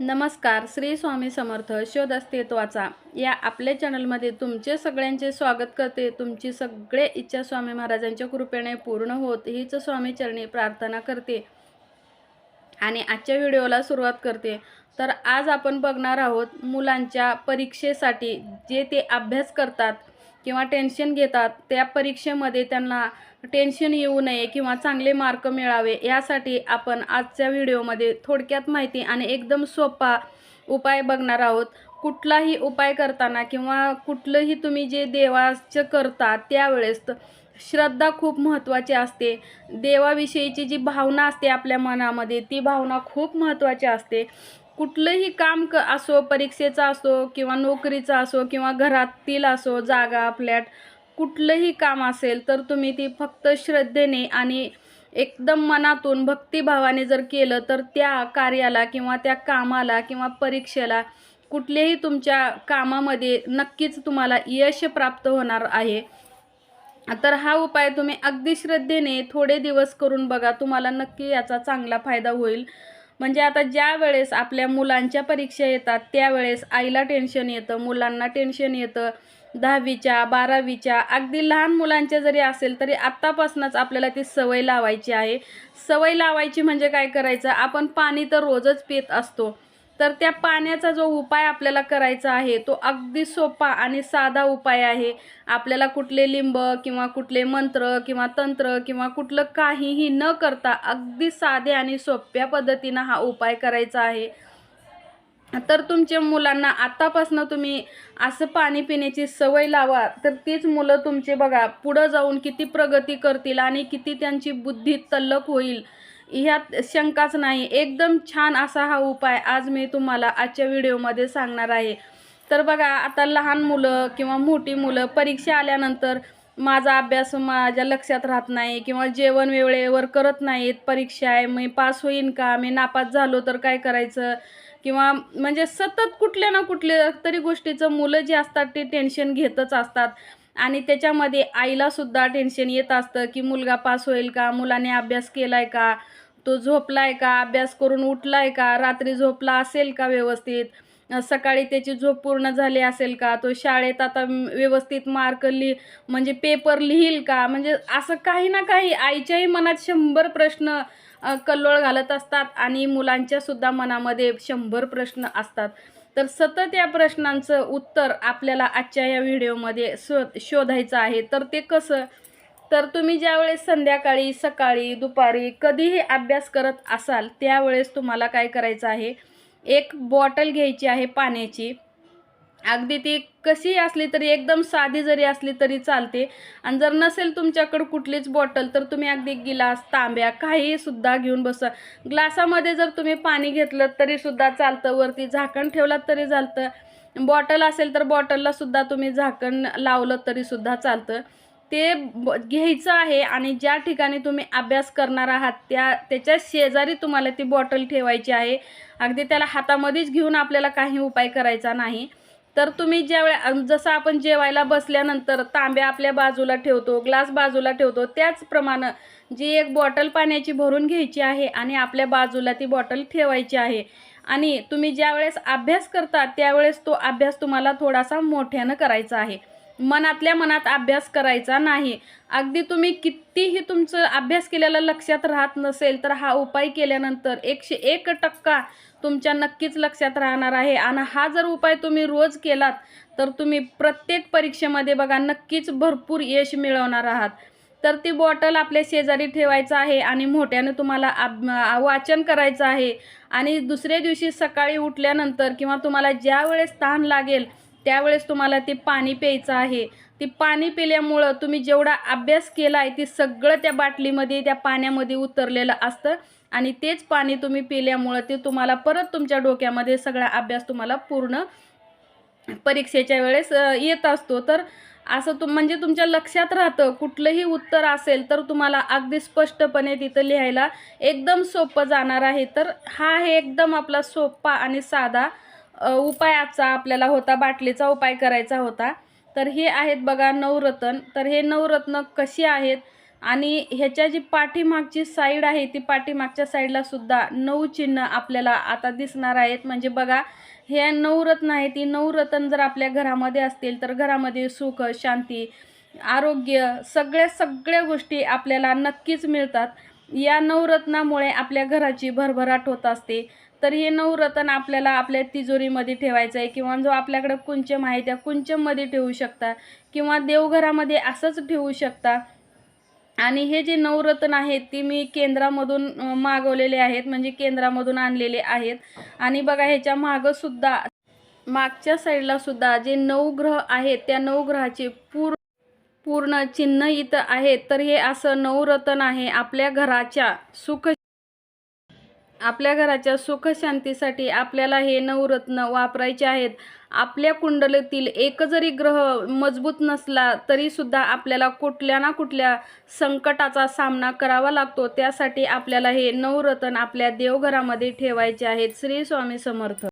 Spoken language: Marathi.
नमस्कार श्री स्वामी समर्थ शोध अस्तित्वाचा. या आपल्या चॅनलमध्ये तुमचे सगळ्यांचे स्वागत करते. तुमची सगळे इच्छा स्वामी महाराजांच्या कृपेने पूर्ण होत हीच स्वामी चरणी प्रार्थना करते आणि आजच्या व्हिडिओला सुरुवात करते. तर आज आपण बघणार आहोत मुलांच्या परीक्षेसाठी जे ते अभ्यास करतात किंवा टेन्शन घेतात त्या परीक्षेमध्ये त्यांना टेन्शन येऊ नये किंवा चांगले मार्क मिळावे यासाठी आपण आजच्या व्हिडिओमध्ये थोडक्यात माहिती आणि एकदम सोपा उपाय बघणार आहोत. कुठलाही उपाय करताना किंवा कुठलंही तुम्ही जे देवाचं करता त्यावेळेस श्रद्धा खूप महत्त्वाची असते. देवाविषयीची जी भावना असते आपल्या मनामध्ये ती भावना खूप महत्त्वाची असते. कुठलंही काम क असो परीक्षेचा असो किंवा नोकरीचा असो किंवा घरातील असो जागा फ्लॅट कुठलंही काम असेल तर तुम्ही ती फक्त श्रद्धेने आणि एकदम मनातून भक्तिभावाने जर केलं तर त्या कार्याला किंवा त्या कामाला किंवा परीक्षेला कुठल्याही तुमच्या कामामध्ये नक्कीच तुम्हाला यश प्राप्त होणार आहे. तर हा उपाय तुम्ही अगदी श्रद्धेने थोडे दिवस करून बघा तुम्हाला नक्की याचा चांगला फायदा होईल. म्हणजे आता ज्या वेळेस आपल्या मुलांच्या परीक्षा येतात त्यावेळेस आईला टेन्शन येतं मुलांना टेन्शन येतं. दहावीच्या बारावीच्या अगदी लहान मुलांच्या जरी असेल तरी आत्तापासूनच आपल्याला ती सवय लावायची आहे. सवय लावायची म्हणजे काय करायचं? आपण पाणी तर रोजच पित असतो. तर त्या पाण्याचा जो उपाय आपल्याला करायचा आहे तो अगदी सोपा आणि साधा उपाय आहे. आपल्याला कुठले लिंब किंवा कुठले मंत्र किंवा तंत्र किंवा कुठलं काहीही न करता अगदी साधे आणि सोप्या पद्धतीनं हा उपाय करायचा आहे. तर तुमच्या मुलांना आत्तापासनं तुम्ही असं पाणी पिण्याची सवय लावा तर तीच मुलं तुमचे बघा पुढं जाऊन किती प्रगती करतील आणि किती त्यांची बुद्धी तल्लक होईल. ह्यात शंकाच नाही. एकदम छान असा हा उपाय आज मी तुम्हाला आजच्या व्हिडिओमध्ये सांगणार आहे. तर बघा आता लहान मुलं किंवा मोठी मुलं परीक्षा आल्यानंतर माझा अभ्यास माझ्या लक्षात राहत नाही किंवा जेवण वेळेवर करत नाहीत. परीक्षा आहे मी पास होईन का? मी नापास झालो तर काय करायचं? किंवा म्हणजे सतत कुठल्या ना कुठल्या तरी गोष्टीचं मुलं जी असतात ते टेन्शन घेतच असतात. आणि त्याच्यामध्ये आईला सुद्धा टेन्शन येत असतं की मुलगा पास होईल का? मुलाने अभ्यास केलाय का? तो झोपलाय का? अभ्यास करून उठलाय का? रात्री झोपला असेल का व्यवस्थित? सकाळी त्याची झोप पूर्ण झाली असेल का? तो शाळेत आता व्यवस्थित मार्क लि म्हणजे पेपर लिहील का? म्हणजे असं काही ना काही आईच्याही मनात शंभर प्रश्न कल्लोळ घालत असतात आणि मुलांच्यासुद्धा मनामध्ये शंभर प्रश्न असतात. तर सतत या प्रश्नांचं उत्तर आपल्याला आजच्या या व्हिडिओमध्ये शो शोधायचं आहे. तर ते कसं? तर तुम्ही ज्यावेळेस संध्याकाळी सकाळी दुपारी कधीही अभ्यास करत असाल त्यावेळेस तुम्हाला काय करायचं आहे? एक बॉटल घ्यायची आहे पाण्याची. अगदी ती कशी असली तरी एकदम साधी जरी असली तरी चालते. आणि जर नसेल तुमच्याकडं कुठलीच बॉटल तर तुम्ही अगदी गिलास तांब्या काही सुद्धा घेऊन बसा. ग्लासामध्ये जर तुम्ही पाणी घेतलं तरीसुद्धा चालतं वरती झाकण ठेवलं तरी चालतं. बॉटल असेल तर बॉटललासुद्धा तुम्ही झाकण लावलं तरीसुद्धा चालतं. ते ब- घ्यायचं आहे आणि ज्या ठिकाणी तुम्ही अभ्यास करणार आहात त्या त्याच्या शेजारी तुम्हाला ती बॉटल ठेवायची आहे. अगदी त्याला हातामध्येच घेऊन आपल्याला काही उपाय करायचा नाही. तर तुम्ही ज्यावेळे जसं आपण जेवायला बसल्यानंतर तांब्या आपल्या बाजूला ठेवतो ग्लास बाजूला ठेवतो त्याचप्रमाणे जी एक बॉटल पाण्याची भरून घ्यायची आहे आणि आपल्या बाजूला ती बॉटल ठेवायची आहे. आणि तुम्ही ज्यावेळेस अभ्यास करता त्यावेळेस तो अभ्यास तुम्हाला थोडासा मोठ्यानं करायचा आहे. मनातल्या मनात अभ्यास करायचा नाही. अगदी तुम्ही कितीही तुमचं अभ्यास केलेला लक्षात राहत नसेल तर हा उपाय केल्यानंतर एकशे एक टक्का तुमच्या नक्कीच लक्षात राहणार आहे. आणि हा जर उपाय तुम्ही रोज केलात तर तुम्ही प्रत्येक परीक्षेमध्ये बघा नक्कीच भरपूर यश मिळवणार आहात. तर ती बॉटल आपल्या शेजारी ठेवायचं आहे आणि मोठ्यानं तुम्हाला आब- आ- वाचन करायचं आहे. आणि दुसऱ्या दिवशी सकाळी उठल्यानंतर किंवा तुम्हाला ज्या वेळेस तहान लागेल त्यावेळेस तुम्हाला ते पाणी प्यायचं आहे. ती पाणी पिल्यामुळं तुम्ही जेवढा अभ्यास केला आहे ते सगळं त्या बाटलीमध्ये त्या पाण्यामध्ये उतरलेलं असतं. आणि तेच पाणी तुम्ही पिल्यामुळं ते तुम्हाला परत तुमच्या डोक्यामध्ये सगळा अभ्यास तुम्हाला पूर्ण परीक्षेच्या वेळेस येत असतो. तर असं तुम म्हणजे तुमच्या लक्षात राहतं. कुठलंही उत्तर असेल तर तुम्हाला अगदी स्पष्टपणे तिथं लिहायला एकदम सोपं जाणार आहे. तर हा आहे एकदम आपला सोपा आणि साधा उपाय उपायाचा आपल्याला होता बाटलीचा उपाय करायचा होता. तर हे आहेत बघा नवरत्न. तर हे नवरत्न कशी आहेत? आणि ह्याच्या जी पाठीमागची साईड आहे ती पाठीमागच्या साईडला सुद्धा नऊ चिन्ह आपल्याला आता दिसणार आहेत. म्हणजे बघा हे नवरत्न आहे ती नवरत्न जर आपल्या घरामध्ये असतील तर घरामध्ये सुख शांती आरोग्य सगळ्या सगळ्या गोष्टी आपल्याला नक्कीच मिळतात. या नवरत्नामुळे आपल्या घराची भरभराट होत असते. तर हे नऊ रतन आपल्याला आपल्या तिजोरीमध्ये ठेवायचं आहे किंवा जो आपल्याकडे कुंचम आहे त्या कुंचममध्ये ठेवू शकता किंवा देवघरामध्ये असंच ठेवू शकता. आणि हे जे नवरत्न आहेत ती मी केंद्रामधून मागवलेले आहेत म्हणजे केंद्रामधून आणलेले आहेत. आणि बघा ह्याच्या मागं सुद्धा मागच्या साईडला सुद्धा जे नवग्रह आहेत त्या नवग्रहाचे पूर्ण पूर्ण चिन्ह इथं आहेत तर हे असं नवरत्न आहे आपल्या घराच्या सुख आपल्या घराच्या सुखशांतीसाठी आपल्याला हे नवरत्न वापरायचे आहेत. आपल्या कुंडलीतील एक जरी ग्रह मजबूत नसला तरीसुद्धा आपल्याला कुठल्या ना कुठल्या संकटाचा सामना करावा लागतो. त्यासाठी आपल्याला हे नवरत्न आपल्या देवघरामध्ये ठेवायचे आहेत. श्री स्वामी समर्थ.